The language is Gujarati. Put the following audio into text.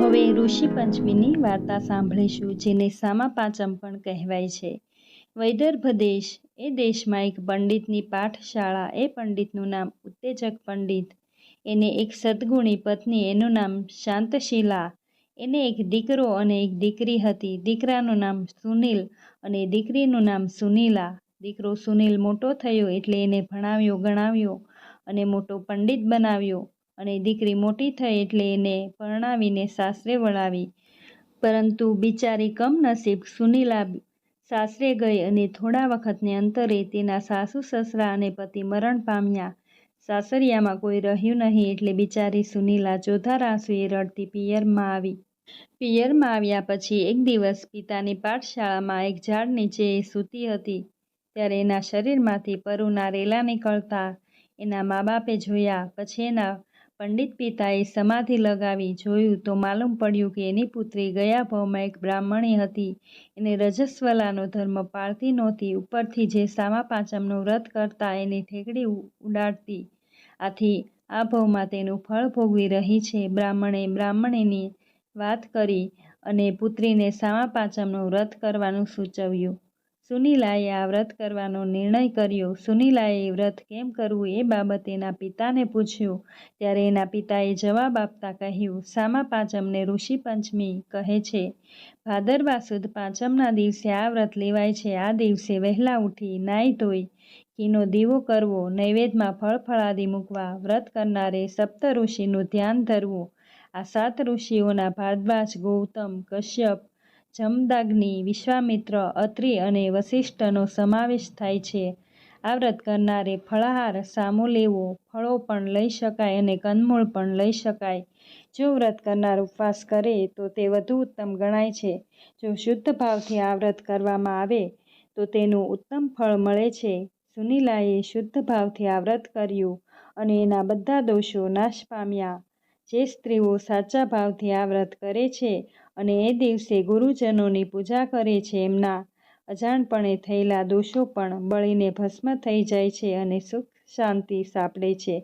હવે ઋષિ પંચમીની વાર્તા સાંભળીશું, જેને સામા પાંચમ પણ કહેવાય છે. વૈદર્ભ દેશ, એ દેશમાં એક પંડિતની પાઠશાળા, એ પંડિતનું નામ ઉત્તેજક પંડિત. એને એક સદગુણી પત્ની, એનું નામ શાંતશીલા. એને એક દીકરો અને એક દીકરી હતી. દીકરાનું નામ સુનિલ અને દીકરીનું નામ સુનીલા. દીકરો સુનિલ મોટો થયો એટલે એને ભણાવ્યો, ગણાવ્યો અને મોટો પંડિત બનાવ્યો. અને દીકરી મોટી થઈ એટલે એને પરણાવીને સાસરે વળાવી. પરંતુ બિચારી કમનસીબ સુનીલા સાસરે ગઈ અને થોડા વખતને અંતરે તેના સાસુ, સસરા અને પતિ મરણ પામ્યા. સાસરિયામાં કોઈ રહ્યું નહીં એટલે બિચારી સુનીલા ચોથા આંસુએ રડતી પિયરમાં આવી. પિયરમાં આવ્યા પછી એક દિવસ પિતાની પાઠશાળામાં એક ઝાડ નીચે સૂતી હતી. ત્યારે એના શરીરમાંથી પરુના રેલા નીકળતા એના મા બાપે જોયા. પછી એના પંડિત પિતાએ સમાધિ લગાવી જોયું તો માલુમ પડ્યું કે એની પુત્રી ગયા ભાવમાં એક બ્રાહ્મણી હતી. એને રજસ્વલાનો ધર્મ પાળતી નહોતી. ઉપરથી જે સામા પાંચમનું વ્રત કરતા એની ઠેકડી ઉડાડતી. આથી આ ભાવમાં તેનું ફળ ભોગવી રહી છે. બ્રાહ્મણે બ્રાહ્મણીની વાત કરી અને પુત્રીને સામા પાંચમનું વ્રત કરવાનું સૂચવ્યું. સુનીલાએ આ વ્રત કરવાનો નિર્ણય કર્યો. સુનીલાએ વ્રત કેમ કરવું એ બાબતે એના પિતાને પૂછ્યું. ત્યારે એના પિતાએ જવાબ આપતા કહ્યું, સામા પાંચમને ઋષિ પંચમી કહે છે. ભાદરવા સુદ પાંચમના દિવસે આ વ્રત લેવાય છે. આ દિવસે વહેલા ઉઠી નાહી ધોઈ, ઘીનો દીવો કરવો, નૈવેદ્યમાં ફળ ફળાદી મૂકવા, વ્રત કરનારે સપ્ત ઋષિનું ધ્યાન ધરવું. આ સાત ઋષિઓના ભારદ્વાજ, ગૌતમ, કશ્યપ જમદાગ્નિ વિશ્વામિત્ર, અત્રિ અને વસિષ્ઠનો સમાવેશ થાય છે. આ વ્રત કરનારે ફળાહાર સામો લેવો, ફળો પણ લઈ શકાય અને કંદમૂળ પણ લઈ શકાય. જો વ્રત કરનાર ઉપવાસ કરે, તો તે વધુ ઉત્તમ ગણાય છે. જો શુદ્ધ ભાવથી આ વ્રત કરવામાં આવે, તો તેનું ઉત્તમ ફળ મળે છે. સુનીલાએ શુદ્ધ ભાવથી આ વ્રત કર્યું અને એના બધા દોષો નાશ પામ્યા. જે સ્ત્રીઓ સાચા ભાવથી આ વ્રત કરે છે અને એ દિવસે ગુરુજનોની પૂજા કરે છે, એમના અજાણપણે થયેલા દોષો પણ બળીને ભસ્મ થઈ જાય છે અને સુખ શાંતિ સાંપડે છે.